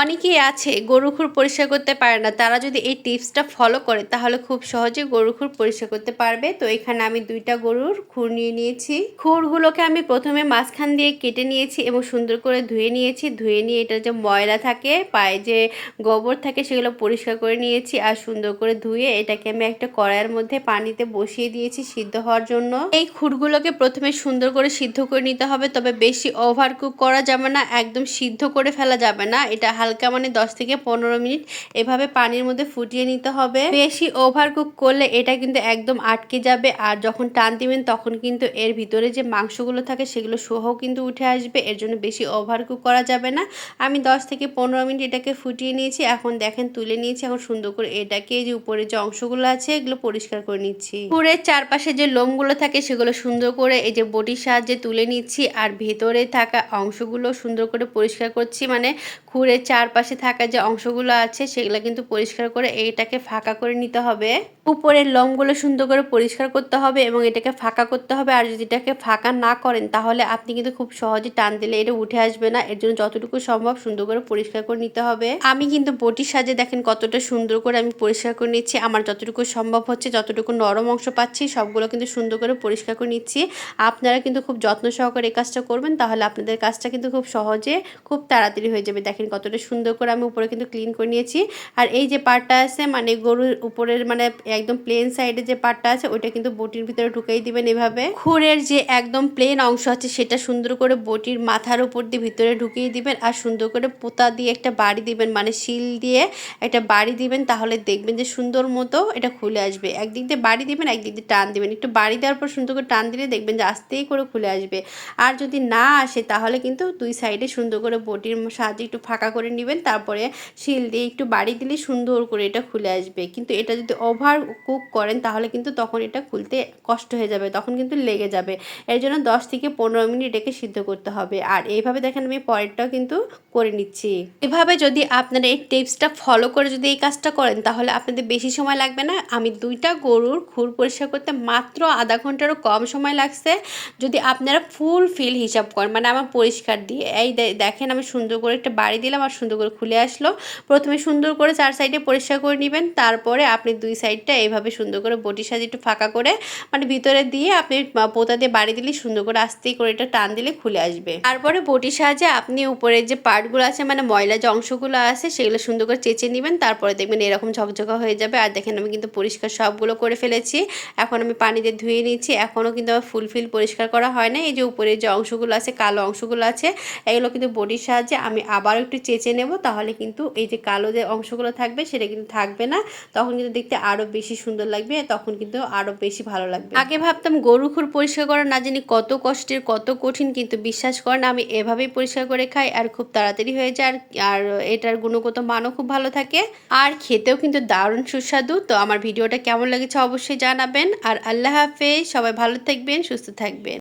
অনেকেই আছে গরু খুর পরিষ্কার করতে পারে না। তারা যদি এই টিপসটা ফলো করে, তাহলে খুব সহজে গরু খুর পরিষ্কার করতে পারবে। তো এখানে আমি দুইটা গরুর খুর নিয়ে নিয়েছি। খুরগুলোকে আমি প্রথমে মাঝখান দিয়ে কেটে নিয়েছি এবং সুন্দর করে ধুয়ে নিয়েছি। ধুয়ে নিয়ে এটা যে ময়লা থাকে, পায়ে যে গোবর থাকে, সেগুলো পরিষ্কার করে নিয়েছি আর সুন্দর করে ধুয়ে এটাকে আমি একটা কড়াইয়ের মধ্যে পানিতে বসিয়ে দিয়েছি সিদ্ধ হওয়ার জন্য। এই খুরগুলোকে প্রথমে সুন্দর করে সিদ্ধ করে নিতে হবে, তবে বেশি ওভার কুক করা যাবে না, একদম সিদ্ধ করে ফেলা যাবে না। এটা হালকা মানে দশ থেকে পনেরো মিনিট এভাবে পানির মধ্যে ফুটিয়ে নিতে হবে। বেশি ওভার কুক করলে এটা কিন্তু একদম আটকে যাবে আর যখন টান দিবেন তখন কিন্তু এর ভিতরে যে মাংসগুলো থাকে সেগুলো সহ কিন্তু উঠে আসবে। এর জন্য বেশি ওভার কুক করা যাবে না। আমি দশ থেকে পনেরো মিনিট এটাকে ফুটিয়ে নিয়েছি। এখন দেখেন তুলে নিয়েছি। এখন সুন্দর করে এটাকে যে উপরে যে অংশগুলো আছে এগুলো পরিষ্কার করে নিচ্ছি। পুরের চারপাশে যে লোমগুলো থাকে সেগুলো সুন্দর করে এই যে বটির সাহায্যে তুলে নিচ্ছি। আর ভেতরে থাকা অংশগুলো সুন্দর করে পরিষ্কার করছি। মানে খুরের চারপাশে থাকা যে অংশগুলো আছে সেগুলো কিন্তু পরিষ্কার করে এইটাকে ফাঁকা করে নিতে হবে। উপরের লোমগুলো সুন্দর করে পরিষ্কার করতে হবে এবং এটাকে ফাঁকা করতে হবে। আর যদি এটাকে ফাঁকা না করেন, তাহলে আপনি কিন্তু খুব সহজে টান দিলে এটা উঠে আসবে না। এর জন্য যতটুকু সম্ভব সুন্দর করে পরিষ্কার করে নিতে হবে। আমি কিন্তু বটির সাজে দেখেন কতটা সুন্দর করে আমি পরিষ্কার করে নিচ্ছি। আমার যতটুকু সম্ভব হচ্ছে, যতটুকু নরম অংশ পাচ্ছি, সবগুলো কিন্তু সুন্দর করে পরিষ্কার করে নিচ্ছি। আপনারা কিন্তু খুব যত্ন সহকারে এই কাজটা করবেন, তাহলে আপনাদের কাজটা কিন্তু খুব সহজে খুব তাড়াতাড়ি হয়ে যাবে। দেখেন কতটা সুন্দর করে আমি উপরে কিন্তু ক্লিন করে নিয়েছি। আর এই যে পার্টটা আছে মানে গরুর উপরের মানে একদম প্লেন সাইডে যে পার্টটা আছে, ওইটা কিন্তু বটির ভিতরে ঢুকাই দিবেন এভাবে। খুরের যে একদম প্লেন অংশ আছে, সেটা সুন্দর করে বটির মাথার উপর দিয়ে ভিতরে ঢুকিয়ে দিবেন আর সুন্দর করে পোতা দিয়ে একটা বাড়ি দিবেন মানে শিল দিয়ে একটা বাড়ি দিবেন, তাহলে দেখবেন যে সুন্দর মতো এটা খুলে আসবে। একদিক দিয়ে বাড়ি দিবেন, একদিক দিয়ে টান দিবেন। একটু বাড়ি দেওয়ার পর সুন্দর করে টান দিলে দেখবেন যে আস্তেই করে খুলে আসবে। আর যদি না আসে, তাহলে কিন্তু দুই সাইডে সুন্দর করে বটির সাহায্যে একটু ফাঁকা করে নেবেন, তারপরে শিল দিয়ে একটু বাড়ি দিলে সুন্দর করে এটা খুলে আসবে। কিন্তু এটা যদি ওভার কুক করেন, তাহলে কিন্তু তখন এটা খুলতে কষ্ট হয়ে যাবে, তখন কিন্তু লেগে যাবে। এর জন্য দশ থেকে পনেরো মিনিট এটাকে সিদ্ধ করতে হবে। আর এইভাবে দেখেন আমি পরেরটাও কিন্তু করে নিচ্ছি। এভাবে যদি আপনারা এই টিপসটা ফলো করে যদি এই কাজটা করেন, তাহলে আপনাদের বেশি সময় লাগবে না। আমি দুইটা গরুর খুর পরিষ্কার করতে মাত্র আধা ঘন্টারও কম সময় লাগছে। যদি আপনারা ফুল ফিল হিসাব করেন মানে আমার পরিষ্কার দিয়ে, এই দেখেন আমি সুন্দর করে একটা বাড়ি দিলাম আর সুন্দর করে খুলে আসলো। প্রথমে সুন্দর করে চার সাইডে পরিষ্কার করে নেবেন, তারপরে আপনি দুই সাইডটা এইভাবে সুন্দর করে বটির সাথে একটু ফাঁকা করে মানে ভিতরে দিয়ে আপনি পোতা দিয়ে বাড়ি দিলে সুন্দর করে আস্তেই করে এটা টান দিলে খুলে আসবে। তারপরে বটির সাহায্যে আপনি উপরের যে পার্টগুলো আছে মানে ময়লা যে অংশগুলো আছে, সেগুলো সুন্দর করে চেঁচে নেবেন, তারপরে দেখবেন এরকম ঝকঝকা হয়ে যাবে। আর দেখেন আমি কিন্তু পরিষ্কার সবগুলো করে ফেলেছি। এখন আমি পানি দিয়ে ধুয়ে নিচ্ছি। এখনও কিন্তু আমার ফুলফিল পরিষ্কার করা হয় না এই যে উপরের যে অংশগুলো আছে, কালো অংশগুলো আছে, এগুলো কিন্তু বটির সাহায্যে আমি আবার একটু চেঁচে নেব। তাহলে কিন্তু এই যে কালো যে অংশগুলো থাকবে, সেটা কিন্তু থাকবে না। তখন কিন্তু দেখতে আরও বেশি সুন্দর লাগবে, তখন কিন্তু আরও বেশি ভালো লাগবে। আগে ভাবতাম গরু খুর পরিষ্কার করা না জানি কত কষ্টের, কত কঠিন, কিন্তু বিশ্বাস করেন আমি এভাবেই পরিষ্কার করে খাই আর খুব তাড়াতাড়ি হয়ে যায়। আর এটার গুণগত মানও খুব ভালো থাকে। আর খেতেও কিন্তু দারুণ সুস্বাদু। তো আমার ভিডিওটা কেমন লেগেছে অবশ্যই জানাবেন। আর আল্লাহ হাফেজ, সবাই ভালো থাকবেন, সুস্থ থাকবেন।